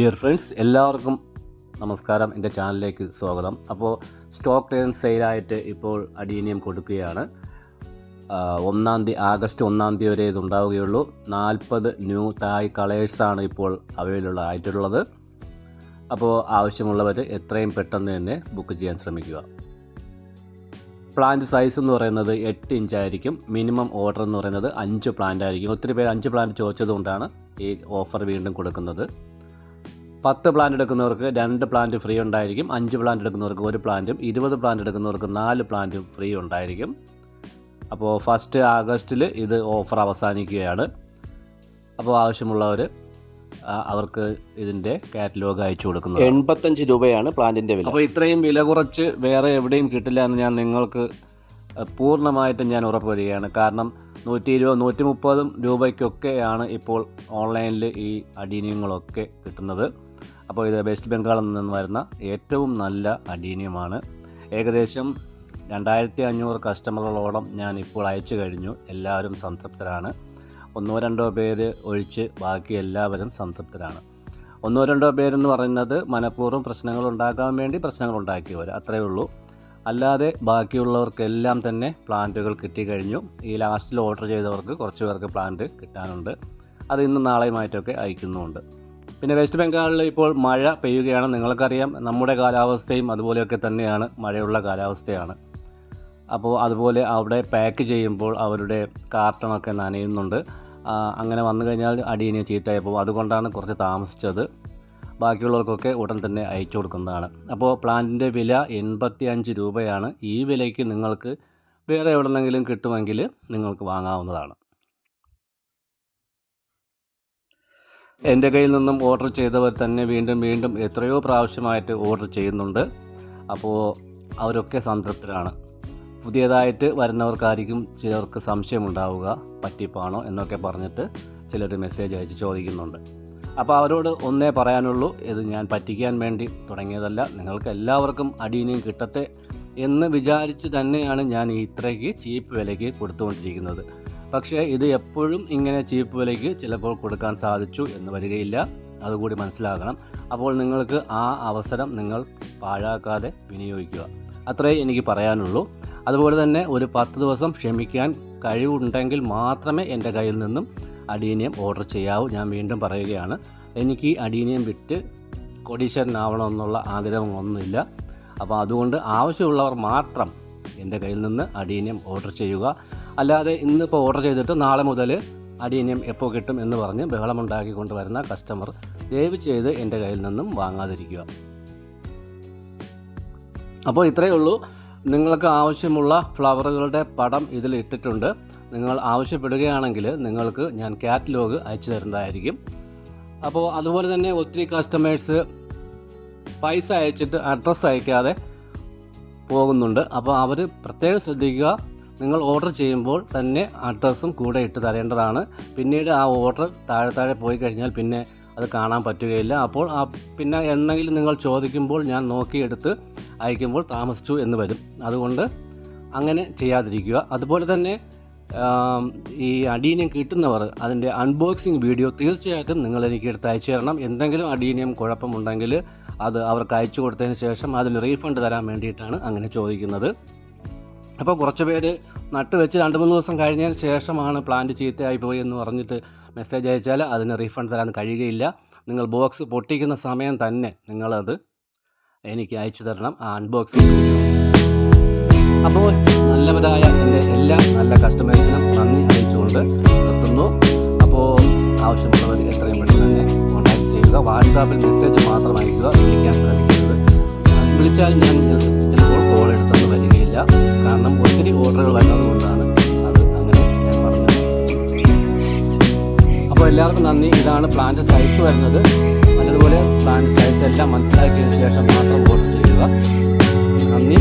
Dear friends എല്ലാവർക്കും നമസ്കാരം. എന്റെ ചാനലിലേക്ക് സ്വാഗതം. അപ്പോൾ സ്റ്റോക്ക് ക്ലിയറൻസ് സെയിലായിട്ട് ഇപ്പോൾ അഡീനിയം കൊടുക്കുകയാണ്. ഒന്നാം തീയതി ആഗസ്റ്റ് ഒന്നാം തീയതി വരെ ഇത് ഉണ്ടാവുകയുള്ളൂ നാൽപ്പത് ന്യൂ തായ് കളേഴ്സാണ് ഇപ്പോൾ അവൈലബിൾ ആയിട്ടുള്ളത്. അപ്പോൾ ആവശ്യമുള്ളവർ എത്രയും പെട്ടെന്ന് തന്നെ ബുക്ക് ചെയ്യാൻ ശ്രമിക്കുക. പ്ലാന്റ് സൈസ് എന്ന് പറയുന്നത് എട്ട് ഇഞ്ചായിരിക്കും മിനിമം ഓർഡർ എന്ന് പറയുന്നത് അഞ്ച് പ്ലാന്റ് ആയിരിക്കും. ഒത്തിരി പേര് അഞ്ച് പ്ലാന്റ് ചോദിച്ചതുകൊണ്ടാണ് ഈ ഓഫർ വീണ്ടും കൊടുക്കുന്നത്. പത്ത് പ്ലാന്റ് എടുക്കുന്നവർക്ക് രണ്ട് പ്ലാന്റ് ഫ്രീ ഉണ്ടായിരിക്കും അഞ്ച് പ്ലാന്റ് എടുക്കുന്നവർക്ക് ഒരു പ്ലാന്റും ഇരുപത് പ്ലാന്റ് എടുക്കുന്നവർക്ക് നാല് പ്ലാന്റും ഫ്രീ ഉണ്ടായിരിക്കും. അപ്പോൾ ഫസ്റ്റ് ആഗസ്റ്റിൽ ഇത് ഓഫർ അവസാനിക്കുകയാണ്. അപ്പോൾ ആവശ്യമുള്ളവർ അവർക്ക് ഇതിന്റെ കാറ്റലോഗ് അയച്ചു കൊടുക്കുന്നത് എൺപത്തഞ്ച് രൂപയാണ് പ്ലാന്റിന്റെ വില. അപ്പോൾ ഇത്രയും വില കുറച്ച് വേറെ എവിടെയും കിട്ടില്ല എന്ന് ഞാൻ നിങ്ങൾക്ക് പൂർണമായിട്ടും ഞാൻ ഉറപ്പ് വരികയാണ് കാരണം നൂറ്റി ഇരുപത് നൂറ്റി മുപ്പതും രൂപയ്ക്കൊക്കെയാണ് ഇപ്പോൾ ഓൺലൈനിൽ ഈ അഡീനിയങ്ങളൊക്കെ കിട്ടുന്നത്. അപ്പോൾ ഇത് വെസ്റ്റ് ബംഗാളിൽ നിന്ന് വരുന്ന ഏറ്റവും നല്ല അഡീനിയമാണ് ഏകദേശം രണ്ടായിരത്തി അഞ്ഞൂറ് കസ്റ്റമറുകളോളം ഞാൻ ഇപ്പോൾ അയച്ചു കഴിഞ്ഞു. എല്ലാവരും സംതൃപ്തരാണ്. ഒന്നോ രണ്ടോ പേര് ഒഴിച്ച് ബാക്കി എല്ലാവരും സംതൃപ്തരാണ്. ഒന്നോ രണ്ടോ പേരെന്ന് പറയുന്നത് മനഃപൂർവം പ്രശ്നങ്ങൾ ഉണ്ടാക്കാൻ വേണ്ടി പ്രശ്നങ്ങൾ ഉണ്ടാക്കിയവർ അത്രയേ ഉള്ളൂ. അല്ലാതെ ബാക്കിയുള്ളവർക്കെല്ലാം തന്നെ പ്ലാന്റുകൾ കിട്ടിക്കഴിഞ്ഞു. ഈ ലാസ്റ്റിൽ ഓർഡർ ചെയ്തവർക്ക് കുറച്ച് പേർക്ക് പ്ലാന്റ് കിട്ടാനുണ്ട്. അത് ഇന്നും നാളെയുമായിട്ടൊക്കെ അയക്കുന്നുമുണ്ട്. പിന്നെ വെസ്റ്റ് ബംഗാളിൽ ഇപ്പോൾ മഴ പെയ്യുകയാണ്. നിങ്ങൾക്കറിയാം നമ്മുടെ കാലാവസ്ഥയും അതുപോലെയൊക്കെ തന്നെയാണ്. മഴയുള്ള കാലാവസ്ഥയാണ്. അപ്പോൾ അതുപോലെ അവിടെ പാക്ക് ചെയ്യുമ്പോൾ അവരുടെ കാർട്ടണൊക്കെ നനയുന്നുണ്ട്. അങ്ങനെ വന്നു കഴിഞ്ഞാൽ അടിയനെ ചീത്തയായി പോകും. അതുകൊണ്ടാണ് കുറച്ച് താമസിച്ചത്. ബാക്കിയുള്ളവർക്കൊക്കെ ഉടൻ തന്നെ അയച്ചു കൊടുക്കുന്നതാണ്. അപ്പോൾ പ്ലാന്റിന്റെ വില എൺപത്തി അഞ്ച് രൂപയാണ്. ഈ വിലയ്ക്ക് നിങ്ങൾക്ക് വേറെ എവിടെന്നെങ്കിലും കിട്ടുമെങ്കിൽ നിങ്ങൾക്ക് വാങ്ങാവുന്നതാണ്. എന്റെ കയ്യിൽ നിന്നും ഓർഡർ ചെയ്തവർ തന്നെ വീണ്ടും വീണ്ടും എത്രയോ പ്രാവശ്യമായിട്ട് ഓർഡർ ചെയ്യുന്നുണ്ട്. അപ്പോൾ അവരൊക്കെ സംതൃപ്തരാണ്. പുതിയതായിട്ട് വരുന്നവർക്കായിരിക്കും ചിലർക്ക് സംശയമുണ്ടാവുക പറ്റിപ്പാണോ എന്നൊക്കെ പറഞ്ഞിട്ട് ചിലർ മെസ്സേജ് അയച്ച് ചോദിക്കുന്നുണ്ട്. അപ്പോൾ അവരോട് ഒന്നേ പറയാനുള്ളൂ ഇത് ഞാൻ പറ്റിക്കാൻ വേണ്ടി തുടങ്ങിയതല്ല നിങ്ങൾക്ക് എല്ലാവർക്കും അടിയനെയും കിട്ടത്തെ എന്ന് വിചാരിച്ച് തന്നെയാണ് ഞാൻ ഇത്രയ്ക്ക് ചീപ്പ് വിലയ്ക്ക് കൊടുത്തുകൊണ്ടിരിക്കുന്നത്. പക്ഷേ ഇത് എപ്പോഴും ഇങ്ങനെ ചീപ്പ് വിലയ്ക്ക് ചിലപ്പോൾ കൊടുക്കാൻ സാധിച്ചു എന്ന് വരികയില്ല. അതുകൂടി മനസ്സിലാക്കണം അപ്പോൾ നിങ്ങൾക്ക് ആ അവസരം നിങ്ങൾ പാഴാക്കാതെ വിനിയോഗിക്കുക. അത്രേ എനിക്ക് പറയാനുള്ളൂ. അതുപോലെ തന്നെ ഒരു പത്ത് ദിവസം ക്ഷമിക്കാൻ കഴിവുണ്ടെങ്കിൽ മാത്രമേ എന്റെ കയ്യിൽ നിന്നും അഡീനിയം ഓർഡർ ചെയ്യാവൂ. ഞാൻ വീണ്ടും പറയുകയാണ് എനിക്ക് അഡീനിയം വിറ്റ് കൊടീശ്വരനാവണമെന്നുള്ള ആഗ്രഹമൊന്നുമില്ല. അപ്പോൾ അതുകൊണ്ട് ആവശ്യമുള്ളവർ മാത്രം എന്റെ കയ്യിൽ നിന്ന് അഡീനിയം ഓർഡർ ചെയ്യുക. അല്ലാതെ ഇന്നിപ്പോൾ ഓർഡർ ചെയ്തിട്ട് നാളെ മുതൽ അഡീനിയം എപ്പോൾ കിട്ടും എന്ന് പറഞ്ഞ് ബഹളമുണ്ടാക്കി കൊണ്ടുവരുന്ന കസ്റ്റമർ ദയവ് ചെയ്ത് എന്റെ കയ്യിൽ നിന്നും വാങ്ങാതിരിക്കുക. അപ്പോൾ ഇത്രയേ ഉള്ളൂ. നിങ്ങൾക്ക് ആവശ്യമുള്ള ഫ്ലവറുകളുടെ പടം ഇതിൽ ഇട്ടിട്ടുണ്ട്. നിങ്ങൾ ആവശ്യപ്പെടുകയാണെങ്കിൽ നിങ്ങൾക്ക് ഞാൻ കാറ്റലോഗ് അയച്ചു തരുന്നതായിരിക്കും. അപ്പോൾ അതുപോലെ തന്നെ ഒത്തിരി കസ്റ്റമേഴ്സ് പൈസ അയച്ചിട്ട് അഡ്രസ്സ് അയക്കാതെ പോകുന്നുണ്ട്. അപ്പോൾ അവർ പ്രത്യേകം ശ്രദ്ധിക്കുക നിങ്ങൾ ഓർഡർ ചെയ്യുമ്പോൾ തന്നെ അഡ്രസ്സും കൂടെ ഇട്ട് തരേണ്ടതാണ്. പിന്നീട് ആ ഓർഡർ താഴെ താഴെ പോയി കഴിഞ്ഞാൽ പിന്നെ അത് കാണാൻ പറ്റുകയില്ല. അപ്പോൾ ആ പിന്നെ എന്തെങ്കിലും നിങ്ങൾ ചോദിക്കുമ്പോൾ ഞാൻ നോക്കിയെടുത്ത് അയക്കുമ്പോൾ താമസിച്ചു എന്ന് വരും. അതുകൊണ്ട് അങ്ങനെ ചെയ്യാതിരിക്കുക. അതുപോലെ തന്നെ ഈ അഡീനിയം കിട്ടുന്നവർ അതിന്റെ അൺബോക്സിങ് വീഡിയോ തീർച്ചയായിട്ടും നിങ്ങൾ എനിക്ക് എടുത്ത് അയച്ചു തരണം. എന്തെങ്കിലും അഡീനിയം കുഴപ്പമുണ്ടെങ്കിൽ അത് അവർക്ക് അയച്ചു കൊടുത്തതിന് ശേഷം അതിന് റീഫണ്ട് തരാൻ വേണ്ടിയിട്ടാണ് അങ്ങനെ ചോദിക്കുന്നത്. അപ്പോൾ കുറച്ച് പേര് നട്ട് വെച്ച് രണ്ട് മൂന്ന് ദിവസം കഴിഞ്ഞതിന് ശേഷമാണ് പ്ലാന്റ് ചീത്തയായി പോയി എന്ന് പറഞ്ഞിട്ട് മെസ്സേജ് അയച്ചാൽ അതിന് റീഫണ്ട് തരാൻ കഴിയുകയില്ല. നിങ്ങൾ ബോക്സ് പൊട്ടിക്കുന്ന സമയം തന്നെ നിങ്ങളത് എനിക്ക് അയച്ചു തരണം ആ അൺബോക്സിങ് അപ്പോൾ എല്ലാ കസ്റ്റമേഴ്സിനും നന്ദി അറിയിച്ചുകൊണ്ട് നിർത്തുന്നു. അപ്പോൾ ആവശ്യമുള്ളവർ എത്രയും പെട്ടെന്ന് തന്നെ കോൺടാക്ട് ചെയ്യുക. വാട്സാപ്പിൽ മെസ്സേജ് മാത്രം അയക്കുക. വിളിക്കാൻ ശ്രമിക്കരുത്. വിളിച്ചാൽ ഞാൻ ചിലപ്പോൾ കോൾ എടുത്തൊന്നും വരികയില്ല. കാരണം ഒത്തിരി ഓർഡറുകൾ വരുന്നതുകൊണ്ടാണ് അത് അങ്ങനെ ഞാൻ പറഞ്ഞത്. അപ്പോൾ എല്ലാവർക്കും നന്ദി. ഇതാണ് പ്ലാന്റ് സൈസ് വരുന്നത്. നല്ലതുപോലെ പ്ലാന്റ് സൈസ് എല്ലാം മനസ്സിലാക്കിയതിന് ശേഷം മാത്രം ഓർഡർ ചെയ്യുക. നന്ദി.